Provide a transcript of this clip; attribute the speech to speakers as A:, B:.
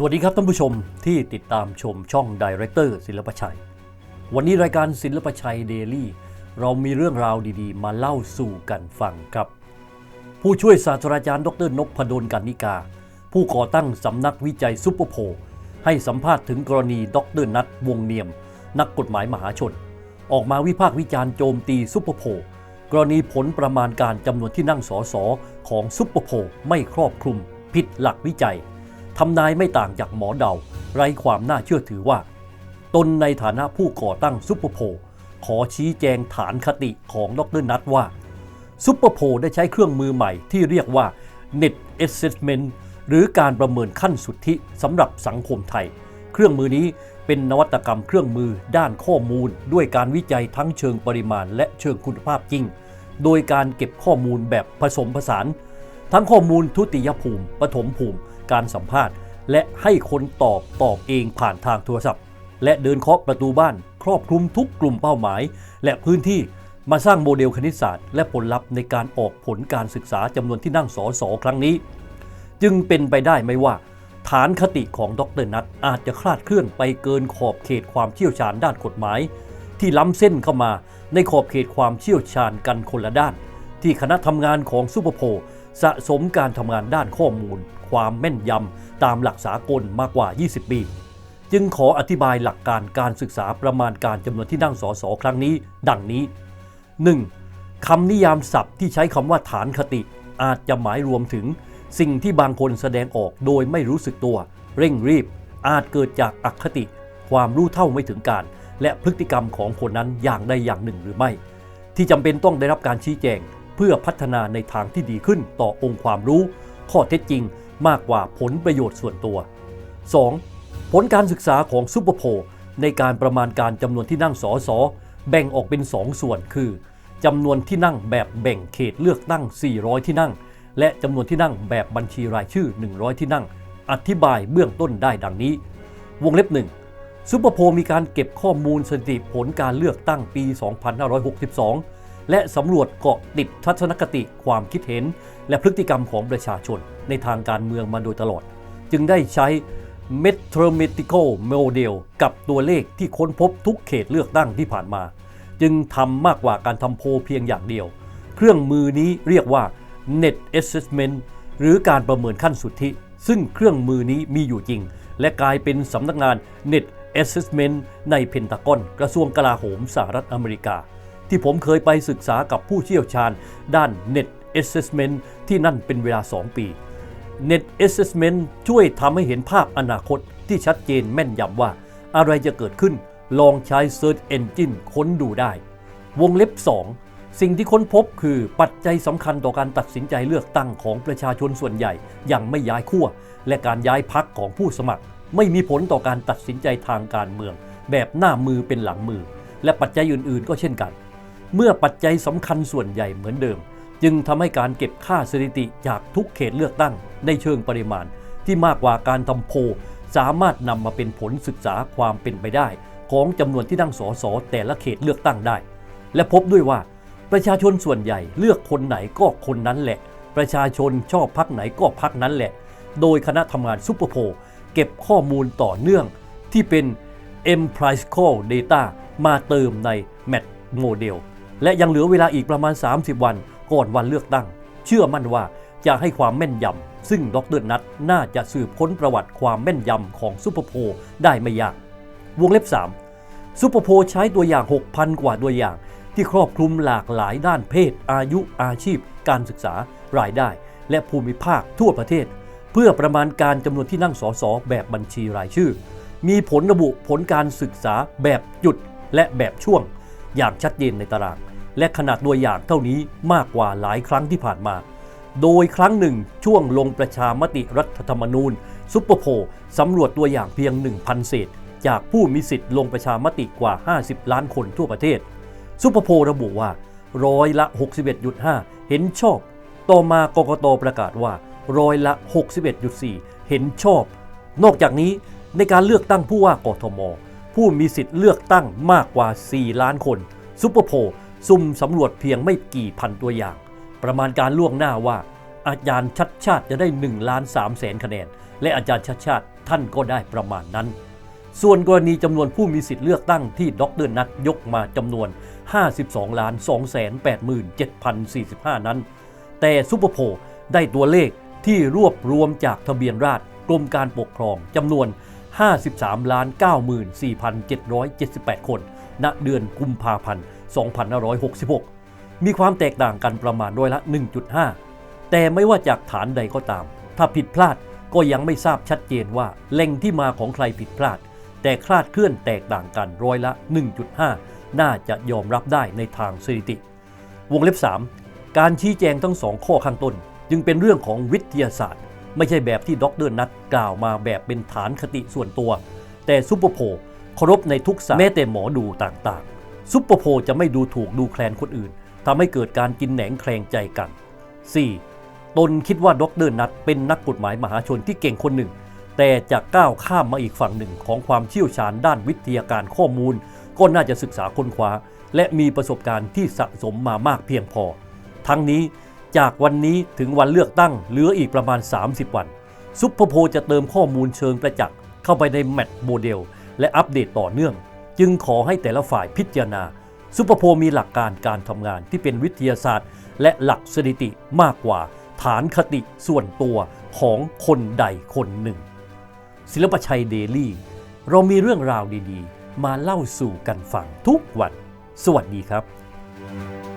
A: สวัสดีครับท่านผู้ชมที่ติดตามชมช่องดีเรคเตอร์ศิลปชัย วันนี้รายการศิลปชัยเดลี่เรามีเรื่องราวดีๆ มาเล่าสู่กันฟังครับ ผู้ช่วยศาสตราจารย์ ดรนพดลกันนิกา ผู้ก่อตั้งสำนักวิจัยซุปเปอร์โพให้สัมภาษณ์ถึงกรณีดรนัทวงเนียม นักกฎหมายมหาชน ออกมาวิพากษ์วิจารณ์โจมตีซุปเปอร์โพกรณีผลประมาณการจำนวนที่นั่งสอสอของซุปเปอร์โพไม่ครอบคลุมผิดหลักวิจัย ทำนายไม่ต่างจากหมอเดา ไร้ความน่าเชื่อถือว่า ตนในฐานะผู้ก่อตั้งซุปเปอร์โพลขอชี้แจงฐานคติของดรนัทว่าซุปเปอร์โพลได้ใช้เครื่องมือใหม่ที่เรียกว่า Net Assessment หรือการประเมินขั้นสุทธิสำหรับสังคมไทย เครื่องมือนี้เป็นนวัตกรรมเครื่องมือด้านข้อมูล ด้วยการวิจัยทั้งเชิงปริมาณ และเชิงคุณภาพจริง โดยการเก็บข้อมูลแบบผสมผสาน ทั้งข้อมูลทุติยภูมิ ปฐมภูมิ การสัมภาษณ์ และให้คนตอบตอบเองผ่านทางโทรศัพท์ และเดินเคาะประตูบ้าน ครอบคลุมทุกกลุ่มเป้าหมาย และพื้นที่มาสร้างโมเดลคณิตศาสตร์ และผลลัพธ์ในการออกผลการศึกษาจำนวนที่นั่งสอสอครั้งนี้ จึงเป็นไปได้ไหมว่า ฐานคติของดรนัทอาจจะคลาดเคลื่อนไปเกินขอบเขตความเชี่ยวชาญด้านกฎหมาย ที่ล้ำเส้นเข้ามาในขอบเขตความเชี่ยวชาญกันคนละด้าน ที่คณะทำงานของซูเปอร์โพสะสมการทำงานด้านข้อมูล ความแม่นยำตามหลักสากลมากกว่า 20 ปี จึงขออธิบายหลักการการศึกษาประมาณการจำนวนที่นั่งสสครั้งนี้ ดังนี้ 1. คำนิยามศัพท์ที่ใช้คำว่าฐานคติ อาจจะหมายรวมถึง สิ่งที่บางคนแสดงออกโดยไม่รู้สึกตัว เร่งรีบ อาจเกิดจากอคติ ความรู้เท่าไม่ถึงการ และพฤติกรรมของคนนั้นอย่างใดอย่างหนึ่งหรือไม่ ที่จำเป็นต้องได้รับการชี้แจงเพื่อพัฒนาในทางที่ดีขึ้นต่อองค์ความรู้ ข้อเท็จจริง มากกว่าผลประโยชน์ส่วนตัว 2. ผลการศึกษาของซูเปอร์โพลในการประมาณการจำนวนที่นั่งสอสอแบ่งออกเป็น 2 ส่วนคือจำนวนที่นั่งแบบแบ่งเขตเลือกตั้ง 400 ที่นั่ง และจำนวนที่นั่งแบบบัญชีรายชื่อ 100 ที่นั่ง อธิบายเบื้องต้นได้ดังนี้ วงเล็บหนึ่งซูเปอร์โพลมีการเก็บข้อมูลสถิติผลการเลือกตั้งปี 2562 และสำรวจเกาะติดทัศนคติความคิดเห็น และพฤติกรรมของประชาชนในทางการเมืองมาโดยตลอด จึงได้ใช้ Mathematical Model กับตัวเลขที่ค้นพบทุกเขตเลือกตั้งที่ผ่านมา จึงทำมากกว่าการทำโพเพียงอย่างเดียว เครื่องมือนี้เรียกว่า Net Assessment หรือการประเมินขั้นสุทธิ ซึ่งเครื่องมือนี้มีอยู่จริง และกลายเป็นสำนักงาน Net Assessment ในเพนตากอนกระทรวงกลาโหมสหรัฐอเมริกา ที่ผมเคยไปศึกษากับผู้เชี่ยวชาญ ด้าน Net Assessment ที่นั่นเป็นเวลา 2 ปี Net Assessment ช่วยทำให้เห็นภาพอนาคตที่ชัดเจนแม่นยำว่า อะไรจะเกิดขึ้นลองใช้ Search Engine ค้นดูได้ วงเล็บ 2 สิ่งที่ค้นพบคือปัจจัยสำคัญต่อการตัดสินใจเลือกตั้งของประชาชนส่วนใหญ่ย่างไม่ย้ายขั้วและการย้ายพักของผู้สมัคร ไม่มีผลต่อการตัดสินใจทางการเมือง แบบหน้ามือเป็นหลังมือ และปัจจัยอื่น ๆ ก็เช่นกัน เมื่อปัจจัยสำคัญส่วนใหญ่เหมือนเดิม จึงทำให้การเก็บค่าสถิติจากทุกเขตเลือกตั้งในเชิงปริมาณ ที่มากกว่าการทำโพสามารถนำมาเป็นผลศึกษาความเป็นไปได้ ของจำนวนที่นั่งสสแต่ละเขตเลือกตั้งได้ และพบด้วยว่า ประชาชนส่วนใหญ่เลือกคนไหนก็คนนั้นแหละ ประชาชนชอบพักไหนก็พักนั้นแหละ โดยคณะทำงานซุปเปอร์โพเก็บข้อมูลต่อเนื่องที่เป็น empirical data มาเติมใน Match Model และยังเหลือเวลาอีกประมาณ 30 วันก่อนวันเลือกตั้ง เชื่อมั่นว่าจะให้ความแม่นยำ ซึ่งดรนัทน่าจะสืบค้นประวัติความแม่นยำของซูเปอร์โพลได้ไม่ยาก วงเล็บ 3ซูเปอร์โพลใช้ตัวอย่าง 6,000 กว่าตัวอย่าง ที่ครอบคลุมหลากหลายด้านเพศ อายุอาชีพ การศึกษารายได้ และภูมิภาคทั่วประเทศ เพื่อประมาณการจำนวนที่นั่งสสแบบบัญชีรายชื่อ มีผลระบุผลการศึกษาแบบจุดและแบบช่วง อย่างชัดเจนในตาราง และขนาดตัวอย่างเท่านี้มากกว่าหลายครั้งที่ผ่านมา โดยครั้งหนึ่งช่วงลงประชามติรัฐธรรมนูญ ซุปเปอร์โพสำรวจตัวอย่างเพียง 1,000 เศษ จากผู้มีสิทธิ์ลงประชามติกว่า 50 ล้านคนทั่วประเทศ ซุปเปอร์โพระบุว่าร้อยละ 61.5 เห็นชอบ ต่อมากกตประกาศว่าร้อยละ 61.4 เห็นชอบ นอกจากนี้ในการเลือกตั้งผู้ว่ากทม ผู้มีสิทธิ์เลือกตั้งมากกว่า 4 ล้านคน ซุปเปอร์โพ ซุ่มสำรวจเพียงไม่กี่พันตัวอย่าง ประมาณการล่วงหน้าว่า อาจารย์ชัดชาติจะได้1ล้าน3แสนคะแนน และอาจารย์ชาติชาติท่านก็ได้ประมาณนั้น ส่วนกรณีจำนวนผู้มีสิทธิ์เลือกตั้งที่ดรนัทยกมาจำนวน 52ล้าน287,045 นั้น แต่ซุปเปอร์โพได้ตัวเลขที่รวบรวมจากทะเบียนราษฎรกรมการปกครองจำนวน 53ล้าน94,778 คน ณ เดือนกุมภาพันธ์ 2566 มีความแตกต่างกันประมาณร้อยละ 1.5 แต่ไม่ว่าจากฐานใดก็ตาม ถ้าผิดพลาดก็ยังไม่ทราบชัดเจนว่าแหล่งที่มาของใครผิดพลาด แต่คลาดเคลื่อนแตกต่างกันร้อยละ 1.5 น่าจะยอมรับได้ในทางสถิติ วงเล็บ 3 การชี้แจงทั้งสองข้อข้างต้น จึงเป็นเรื่องของวิทยาศาสตร์ ไม่ใช่แบบที่ดรนัทกล่าวมาแบบเป็นฐานคติส่วนตัว แต่ซุปเปอร์โพเคารพในทุกศาสตร์แม้แต่หมอดูต่างๆ ซุปเปอร์โพจะไม่ดูถูกดูแคลนคนอื่นทำให้เกิดการกินแหนงแคลงใจกัน 4. ตนคิดว่าด็อกเดินัทเป็นนักกฎหมายมหาชนที่เก่งคนหนึ่ง แต่จะก้าวข้ามมาอีกฝั่งหนึ่งของความเชี่ยวชาญด้านวิทยาการข้อมูล ก็น่าจะศึกษาค้นคว้า และมีประสบการณ์ที่สะสมมามากเพียงพอ ทั้งนี้จากวันนี้ถึงวันเลือกตั้งเหลืออีกประมาณ 30 วัน ซุปเปอร์โพจะเติมข้อมูลเชิงประจักษ์เข้าไปในแมทโมเดลและอัปเดตต่อเนื่อง จึงขอให้แต่ละฝ่ายพิจารณา ซุปเปอร์โพมีหลักการการทำงานที่เป็นวิทยาศาสตร์ และหลักสถิติมากกว่า ฐานคติส่วนตัวของคนใดคนหนึ่ง ศิลปชัยเดลี่ เรามีเรื่องราวดีๆ มาเล่าสู่กันฟังทุกวัน สวัสดีครับ